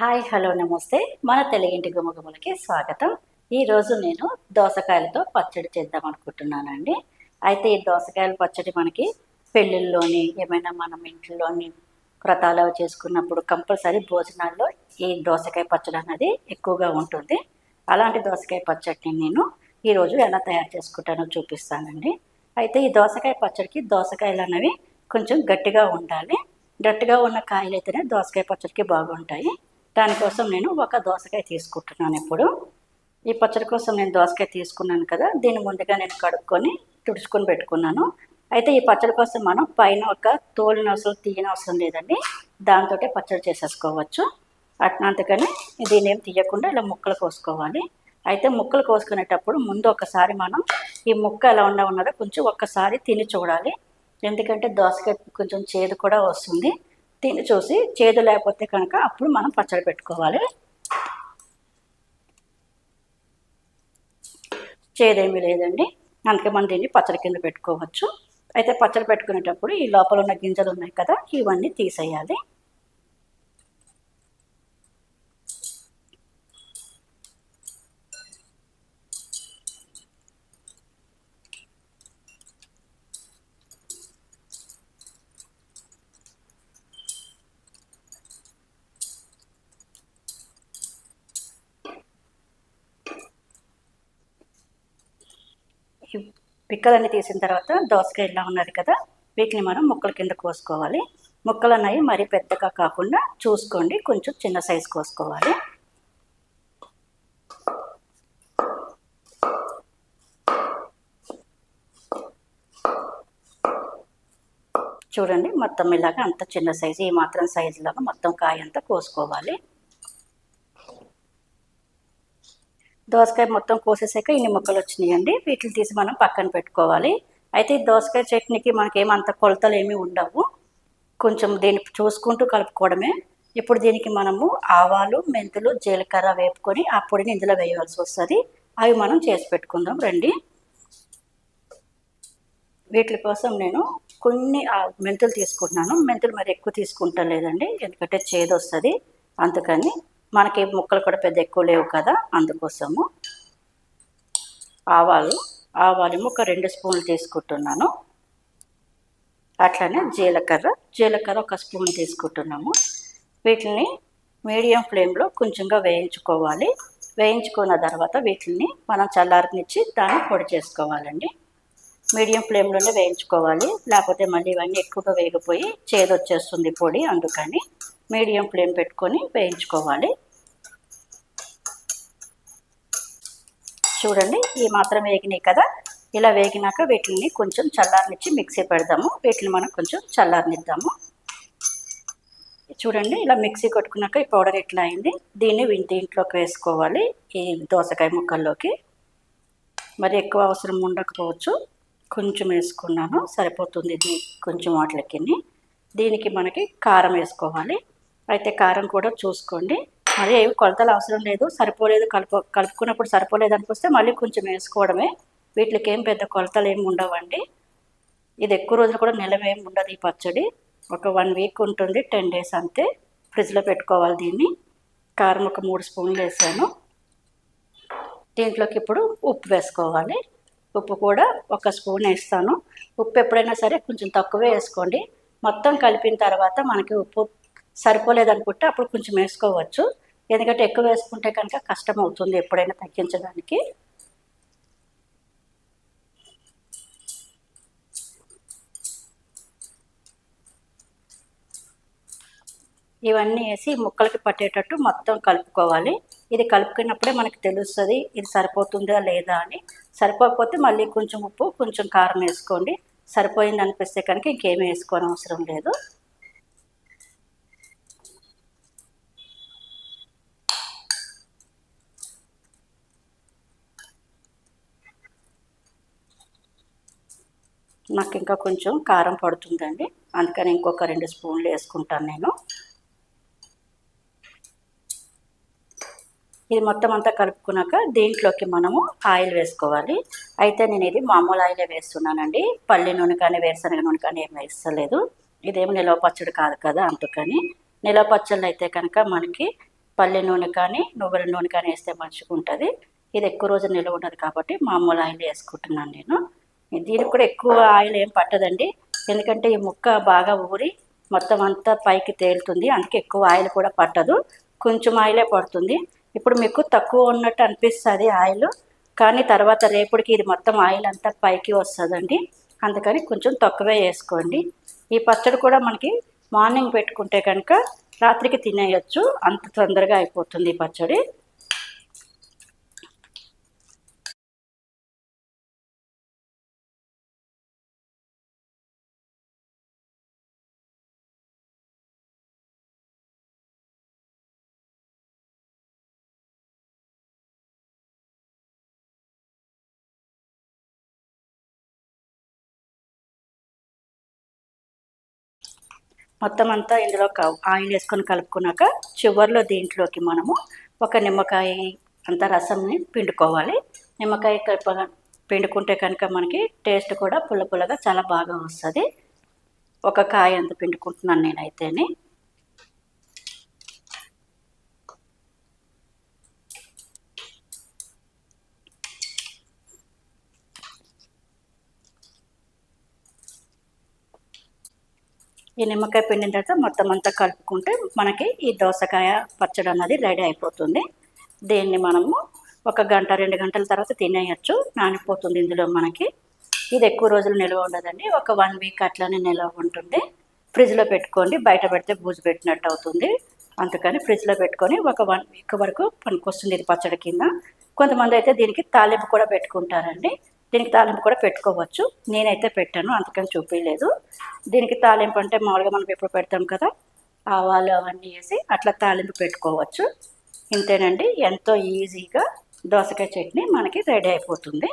Hi hello నమస్తే. మన తెలుగింటి గుమగుమలకి స్వాగతం. ఈరోజు నేను దోసకాయలతో పచ్చడి చేద్దాం అనుకుంటున్నానండి. అయితే ఈ దోసకాయల పచ్చడి మనకి పెళ్ళిళ్ళలోని ఏమైనా మనం ఇంట్లోని వ్రతాలు అవి చేసుకున్నప్పుడు కంపల్సరీ భోజనాల్లో ఈ దోసకాయ పచ్చడి అనేది ఎక్కువగా ఉంటుంది. అలాంటి దోసకాయ పచ్చడిని నేను ఈరోజు ఎలా తయారు చేసుకుంటానో చూపిస్తానండి. అయితే ఈ దోసకాయ పచ్చడికి దోసకాయలు అనేవి కొంచెం గట్టిగా ఉండాలి. గట్టిగా ఉన్న కాయలు అయితేనే దోసకాయ పచ్చడికి బాగుంటాయి. దానికోసం నేను ఒక దోసకాయ తీసుకుంటున్నాను ఇప్పుడు. ఈ పచ్చడి కోసం నేను దోసకాయ తీసుకున్నాను కదా దీన్ని ముందుగా నేను కడుక్కొని తుడుచుకొని పెట్టుకున్నాను. అయితే ఈ పచ్చడి కోసం మనం పైన ఒక తోలిన అవసరం తీయని అవసరం లేదండి. దాంతో పచ్చడి చేసేసుకోవచ్చు. అట్నంతకని దీని దీన్ని ఏం తీయకుండా ఇలా ముక్కలు కోసుకోవాలి. అయితే ముక్కలు కోసుకునేటప్పుడు ముందు ఒకసారి మనం ఈ ముక్క ఎలా ఉండ ఉన్నదో కొంచెం ఒక్కసారి తిని చూడాలి. ఎందుకంటే దోసకాయ కొంచెం చేదు కూడా వస్తుంది. తిని చూసి చేదు లేకపోతే కనుక అప్పుడు మనం పచ్చడి పెట్టుకోవాలి. చేదేమీ లేదండి. అందుకే మనం దీన్ని పచ్చడి కింద పెట్టుకోవచ్చు. అయితే పచ్చడి పెట్టుకునేటప్పుడు ఈ లోపల ఉన్న గింజలు ఉన్నాయి కదా ఇవన్నీ తీసేయాలి. పిక్కలన్నీ తీసిన తర్వాత దోసకాయ ఇలా ఉన్నది కదా వీటిని మనం ముక్కల కింద కోసుకోవాలి. ముక్కలు అనేవి మరీ పెద్దగా కాకుండా చూసుకోండి కొంచెం చిన్న సైజు కోసుకోవాలి. చూడండి మొత్తం ఇలాగ అంత చిన్న సైజు ఈ మాత్రం సైజులాగా మొత్తం కాయ అంతా కోసుకోవాలి. దోసకాయ మొత్తం కోసేసాక ఇన్ని ముక్కలు వచ్చినాయండి. వీటిని తీసి మనం పక్కన పెట్టుకోవాలి. అయితే ఈ దోసకాయ చట్నీకి మనకేమంత కొలతలు ఏమీ ఉండవు. కొంచెం దీన్ని చూసుకుంటూ కలుపుకోవడమే. ఇప్పుడు దీనికి మనము ఆవాలు మెంతులు జీలకర్ర వేపుకొని ఆ పొడిని ఇందులో వేయవలసి వస్తుంది. అవి మనం చేసి పెట్టుకుందాం రండి. వీటి కోసం నేను కొన్ని మెంతులు తీసుకుంటున్నాను. మెంతులు మరి ఎక్కువ తీసుకుంటా లేదండి ఎందుకంటే చేదు వస్తుంది అందుకని మనకి ముక్కలు కూడా పెద్ద ఎక్కువ లేవు కదా అందుకోసము. ఆవాలు ఆవాలు ఒక రెండు స్పూన్లు తీసుకుంటున్నాను. అట్లనే జీలకర్ర జీలకర్ర ఒక స్పూన్ తీసుకుంటున్నాము. వీటిని మీడియం ఫ్లేమ్లో కొంచెంగా వేయించుకోవాలి. వేయించుకున్న తర్వాత వీటిని మనం చల్లారనిచ్చి దాన్ని పొడి చేసుకోవాలండి. మీడియం ఫ్లేమ్లోనే వేయించుకోవాలి. లేకపోతే మళ్ళీ ఇవన్నీ ఎక్కువగా వేగిపోయి చేదొచ్చేస్తుంది పొడి అందుకని. మీడియం ఫ్లేమ్ పెట్టుకొని వేయించుకోవాలి. చూడండి ఈ మాత్రం వేగినాయి కదా. ఇలా వేగినాక వీటిని కొంచెం చల్లారనిచ్చి మిక్సీ పెడదాము. వీటిని మనం కొంచెం చల్లారనిద్దాము. చూడండి ఇలా మిక్సీ కొట్టుకున్నాక ఈ పౌడర్ ఎట్లా అయింది? దీన్ని దీంట్లోకి వేసుకోవాలి ఈ దోసకాయ ముక్కల్లోకి. మరి ఎక్కువ అవసరం ఉండకపోవచ్చు. కొంచెం వేసుకున్నాను సరిపోతుంది ఇది కొంచెం వాటికి దీనికి మనకి కారం వేసుకోవాలి. అయితే కారం కూడా చూసుకోండి. మరి ఏవి కొలతలు అవసరం లేదు. సరిపోలేదు కలుపు కలుపుకున్నప్పుడు సరిపోలేదు అనిపిస్తే మళ్ళీ కొంచెం వేసుకోవడమే. వీటికి ఏం పెద్ద కొలతలు ఏమి ఉండవండి. ఇది ఎక్కువ రోజులు కూడా నిలవ ఏమి ఉండదు ఈ పచ్చడి. ఒక వన్ వీక్ ఉంటుంది టెన్ డేస్ అంతే. ఫ్రిడ్జ్లో పెట్టుకోవాలి దీన్ని. కారం ఒక మూడు స్పూన్లు వేసాను. దీంట్లోకి ఇప్పుడు ఉప్పు వేసుకోవాలి. ఉప్పు కూడా ఒక స్పూన్ వేస్తాను. ఉప్పు ఎప్పుడైనా సరే కొంచెం తక్కువే వేసుకోండి. మొత్తం కలిపిన తర్వాత మనకి ఉప్పు సరిపోలేదు అనుకుంటే అప్పుడు కొంచెం వేసుకోవచ్చు. ఎందుకంటే ఎక్కువ వేసుకుంటే కనుక కష్టం అవుతుంది ఎప్పుడైనా తగ్గించడానికి. ఇవన్నీ వేసి ముక్కలకి పట్టేటట్టు మొత్తం కలుపుకోవాలి. ఇది కలుపుకున్నప్పుడే మనకు తెలుస్తుంది ఇది సరిపోతుందా లేదా అని. సరిపోకపోతే మళ్ళీ కొంచెం ఉప్పు కొంచెం కారం వేసుకోండి. సరిపోయింది అనిపిస్తే కనుక ఇంకేమీ వేసుకోని అవసరం లేదు. నాకు ఇంకా కొంచెం కారం పడుతుందండి. అందుకని ఇంకొక రెండు స్పూన్లు వేసుకుంటాను నేను. ఇది మొత్తం అంతా కలుపుకున్నాక దీంట్లోకి మనము ఆయిల్ వేసుకోవాలి. అయితే నేను ఇది మామూలు ఆయిలే వేస్తున్నానండి. పల్లి నూనె కానీ వేరుశనగ నూనె కానీ ఏం వేస్తలేదు. ఇదేమి నిలవ పచ్చడి కాదు కదా అందుకని. నిలవ పచ్చళ్ళు అయితే కనుక మనకి పల్లి నూనె కానీ నువ్వుల నూనె కానీ వేస్తే మంచిగా ఉంటుంది ఇది ఎక్కువ రోజు నిల్వ ఉండదు కాబట్టి మామూలు ఆయిల్ వేసుకుంటున్నాను నేను. దీనికి కూడా ఎక్కువ ఆయిల్ ఏం పట్టదండి. ఎందుకంటే ఈ ముక్క బాగా ఊరి మొత్తం అంతా పైకి తేలుతుంది. అందుకే ఎక్కువ ఆయిల్ కూడా పట్టదు. కొంచెం ఆయిలే పడుతుంది. ఇప్పుడు మీకు తక్కువ ఉన్నట్టు అనిపిస్తుంది ఆయిల్. కానీ తర్వాత రేపటికి ఇది మొత్తం ఆయిల్ అంతా పైకి వస్తుందండి. అందుకని కొంచెం తక్కువే వేసుకోండి. ఈ పచ్చడి కూడా మనకి మార్నింగ్ పెట్టుకుంటే కనుక రాత్రికి తినేయచ్చు. అంత తొందరగా అయిపోతుంది ఈ పచ్చడి. మొత్తం అంతా ఇందులో ఆయిల్ వేసుకొని కలుపుకున్నాక చివరిలో దీంట్లోకి మనము ఒక నిమ్మకాయ అంత రసంని పిండుకోవాలి. నిమ్మకాయ కలుప పిండుకుంటే కనుక మనకి టేస్ట్ కూడా పుల్ల పుల్లగా చాలా బాగా వస్తుంది. ఒక కాయ అంత పిండుకుంటున్నాను నేనైతేనే. ఈ నిమ్మకాయ పిండిన తర్వాత మొత్తం అంతా కలుపుకుంటే మనకి ఈ దోసకాయ పచ్చడి అన్నది రెడీ అయిపోతుంది. దీన్ని మనము ఒక గంట రెండు గంటల తర్వాత తినేయచ్చు. నానిపోతుంది ఇందులో మనకి. ఇది ఎక్కువ రోజులు నిల్వ ఉండదండి. ఒక వన్ వీక్ అట్లానే నిల్వ ఉంటుంది. ఫ్రిడ్జ్లో పెట్టుకోండి. బయట పెడితే బూజు పెట్టినట్టు అవుతుంది. అందుకని ఫ్రిడ్జ్లో పెట్టుకొని ఒక వన్ వీక్ వరకు పనికొస్తుంది ఇది పచ్చడి కింద. కొంతమంది అయితే దీనికి తాలింపు కూడా పెట్టుకుంటారండి. దీనికి తాలింపు కూడా పెట్టుకోవచ్చు. నేనైతే పెట్టాను అందుకని చూపించలేదు దీనికి తాలింపు అంటే మామూలుగా మనం ఎప్పుడు పెడతాం కదా ఆవాలు అవన్నీ వేసి అట్లా తాలింపు పెట్టుకోవచ్చు. ఇంతేనండి ఎంతో ఈజీగా దోసకాయ చట్నీ మనకి రెడీ అయిపోతుంది.